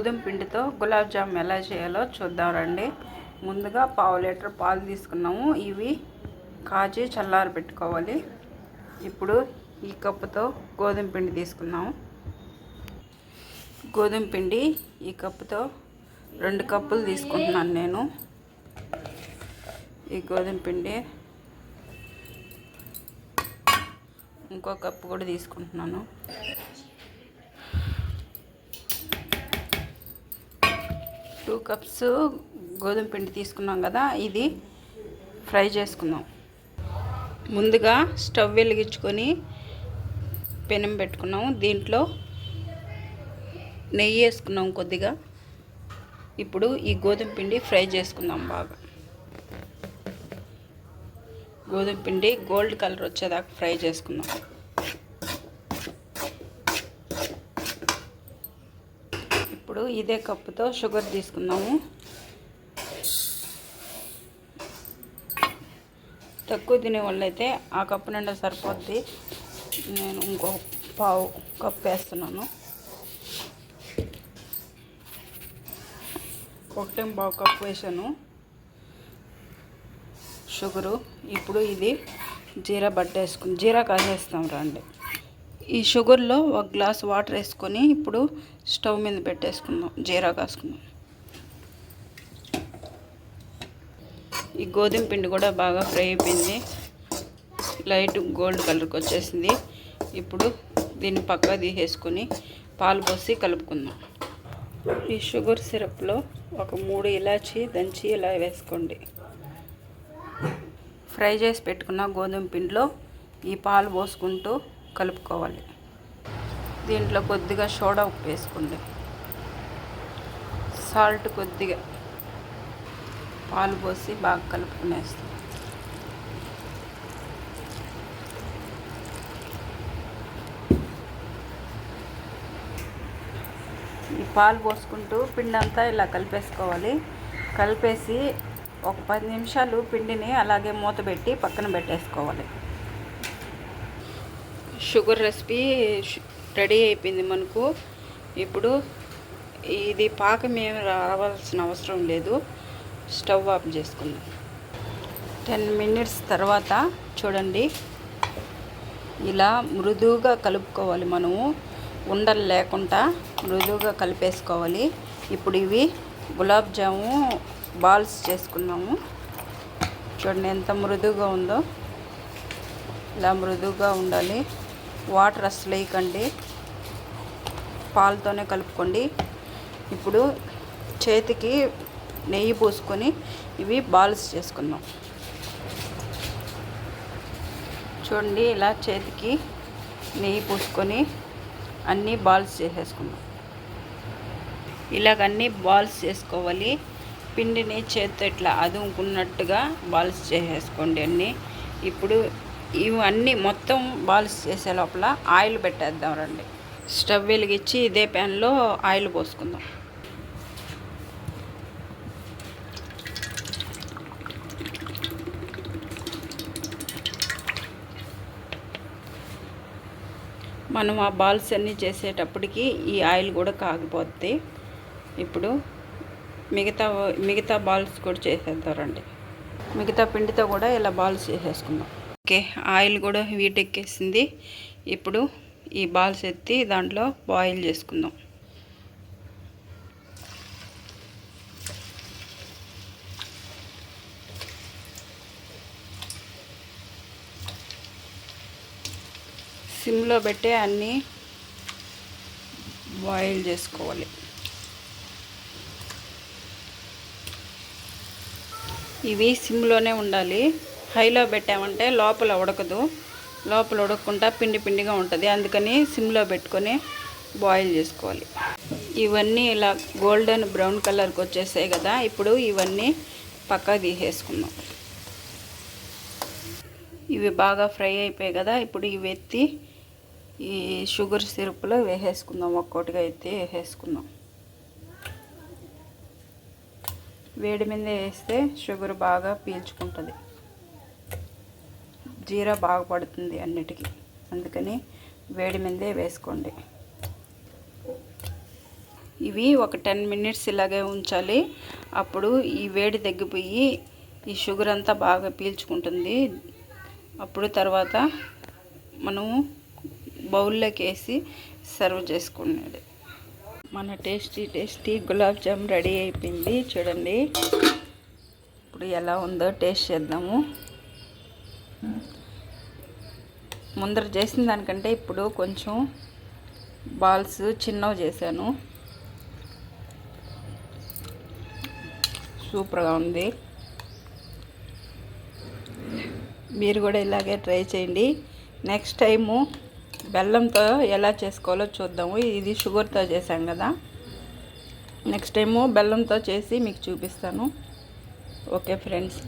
గోధుమ పిండితో గులాబ్ జామ్ ఎలా చేయాలో చూద్దాం రండి. ముందుగా పావు లీటర్ పాలు తీసుకున్నాము. ఇవి కాచి చల్లారి పెట్టుకోవాలి. ఇప్పుడు ఈ కప్పుతో గోధుమ పిండి తీసుకున్నాము. గోధుమ పిండి ఈ కప్పుతో రెండు కప్పులు తీసుకుంటున్నాను నేను. ఈ గోధుమ పిండి ఇంకో కప్పు కూడా తీసుకుంటున్నాను. టూ కప్స్ గోధుమ పిండి తీసుకున్నాం కదా ఇది ఫ్రై చేసుకుందాం. ముందుగా స్టవ్ వెలిగించుకొని పెనం పెట్టుకున్నాము. దీంట్లో నెయ్యి వేసుకున్నాం కొద్దిగా. ఇప్పుడు ఈ గోధుమ పిండి ఫ్రై చేసుకుందాం బాగా. గోధుమ పిండి గోల్డ్ కలర్ వచ్చేదాకా ఫ్రై చేసుకుందాం. ఇప్పుడు ఇదే కప్పుతో షుగర్ తీసుకుందాము. తక్కువ తినే వాళ్ళైతే ఆ కప్పు నిండా సరిపోద్ది. నేను ఇంకో పావు కప్పు వేస్తున్నాను. ఒకటే పావు కప్పు వేసాను. షుగరు. ఇప్పుడు ఇది జీరా బట్ట వేసుకుని జీరా కాసేస్తాం రండి. ఈ షుగర్లో ఒక గ్లాస్ వాటర్ వేసుకొని ఇప్పుడు స్టవ్ మీద పెట్టేసుకుందాం జీరా కాసుకుందాం. ఈ గోధుమ పిండి కూడా బాగా ఫ్రై అయిపోయింది. లైట్ గోల్డ్ కలర్కి వచ్చేసింది. ఇప్పుడు దీన్ని పక్క తీసేసుకొని పాలు పోసి కలుపుకుందాం. ఈ షుగర్ సిరప్లో ఒక మూడు ఇలాచి దంచి ఇలా వేసుకోండి. ఫ్రై చేసి పెట్టుకున్న గోధుమ పిండిలో ఈ పాలు పోసుకుంటూ కలుపుకోవాలి. దీంట్లో కొద్దిగా సోడా ఉప్పు వేసుకోండి. సాల్ట్ కొద్దిగా పాలు పోసి బాగా కలుపుకునేస్తాం ఈ పాలు పోసుకుంటూ పిండి అంతా ఇలా కలిపేసుకోవాలి. కలిపేసి ఒక పది నిమిషాలు పిండిని అలాగే మూత పెట్టి పక్కన పెట్టేసుకోవాలి. షుగర్ రెసిపీ రెడీ అయిపోయింది మనకు. ఇప్పుడు ఇది పాకం ఏమి రావాల్సిన అవసరం లేదు. స్టవ్ ఆఫ్ చేసుకుందాం. టెన్ మినిట్స్ తర్వాత చూడండి. ఇలా మృదువుగా కలుపుకోవాలి మనము. ఉండలు లేకుండా మృదువుగా కలిపేసుకోవాలి. ఇప్పుడు ఇవి గులాబ్ జాము బాల్స్ చేసుకున్నాము చూడండి ఎంత మృదువుగా ఉందో. ఇలా మృదువుగా ఉండాలి. వాటర్ అస్సలు వేయకండి. పాలతోనే కలుపుకోండి. ఇప్పుడు చేతికి నెయ్యి పూసుకొని ఇవి బాల్స్ చేసుకుందాం. చూడండి ఇలా చేతికి నెయ్యి పూసుకొని అన్నీ బాల్స్ చేసేసుకుందాం. ఇలాగన్నీ బాల్స్ చేసుకోవాలి. పిండిని చేతితో ఇట్లా అదుముకున్నట్టుగా బాల్స్ చేసేసుకోండి అన్నీ. ఇప్పుడు ఇవన్నీ మొత్తం బాల్స్ చేసే లోపల ఆయిల్ పెట్టేద్దాం రండి. స్టవ్ వెలిగించి ఇదే ప్యాన్లో ఆయిల్ పోసుకుందాం. మనం ఆ బాల్స్ అన్నీ చేసేటప్పటికి ఈ ఆయిల్ కూడా కాగిపోద్ది. ఇప్పుడు మిగతా మిగతా బాల్స్ కూడా చేసేద్దాం రండి. మిగతా పిండితో కూడా ఇలా బాల్స్ చేసేసుకుందాం. ఓకే ఆయిల్ కూడా వీటెక్కేసింది. ఇప్పుడు ఈ బాల్స్ ఎత్తి దాంట్లో బాయిల్ చేసుకుందాం. సిమ్లో పెట్టే అన్నీ బాయిల్ చేసుకోవాలి. ఇవి సిమ్లోనే ఉండాలి. హైలో పెట్టామంటే లోపల ఉడకదు. లోపల ఉడకకుండా పిండి పిండిగా ఉంటుంది. అందుకని సిమ్లో పెట్టుకొని బాయిల్ చేసుకోవాలి. ఇవన్నీ ఇలా గోల్డెన్ బ్రౌన్ కలర్కి వచ్చేసాయి కదా ఇప్పుడు ఇవన్నీ పక్క తీసేసుకుందాం. ఇవి బాగా ఫ్రై అయిపోయాయి కదా ఇప్పుడు ఇవి ఎత్తి ఈ షుగర్ సిరప్లో వేసేసుకుందాం. ఒక్కొక్కటిగా ఎత్తి వేసేసుకుందాం. వేడి మీద వేస్తే షుగర్ బాగా పీల్చుకుంటుంది. జీరా బాగా పడుతుంది అన్నిటికీ. అందుకని వేడి మీదే వేసుకోండి. ఇవి ఒక టెన్ మినిట్స్ ఇలాగే ఉంచాలి. అప్పుడు ఈ వేడి తగ్గిపోయి ఈ షుగర్ అంతా బాగా పీల్చుకుంటుంది. అప్పుడు తర్వాత మనము బౌల్లోకి వేసి సర్వ్ చేసుకునేది మన tasty tasty gulab jam ready అయిపోయింది. చూడండి. ఇప్పుడు ఎలా ఉందో టేస్ట్ చేద్దాము. ముందర చేసిన దానికంటే ఇప్పుడు కొంచెం బాల్స్ చిన్నవి చేశాను. సూపర్గా ఉంది. మీరు కూడా ఇలాగే ట్రై చేయండి. నెక్స్ట్ టైము బెల్లంతో ఎలా చేసుకోవాలో చూద్దాము. ఇది షుగర్తో చేశాం కదా. నెక్స్ట్ టైము బెల్లంతో చేసి మీకు చూపిస్తాను. Okay friends.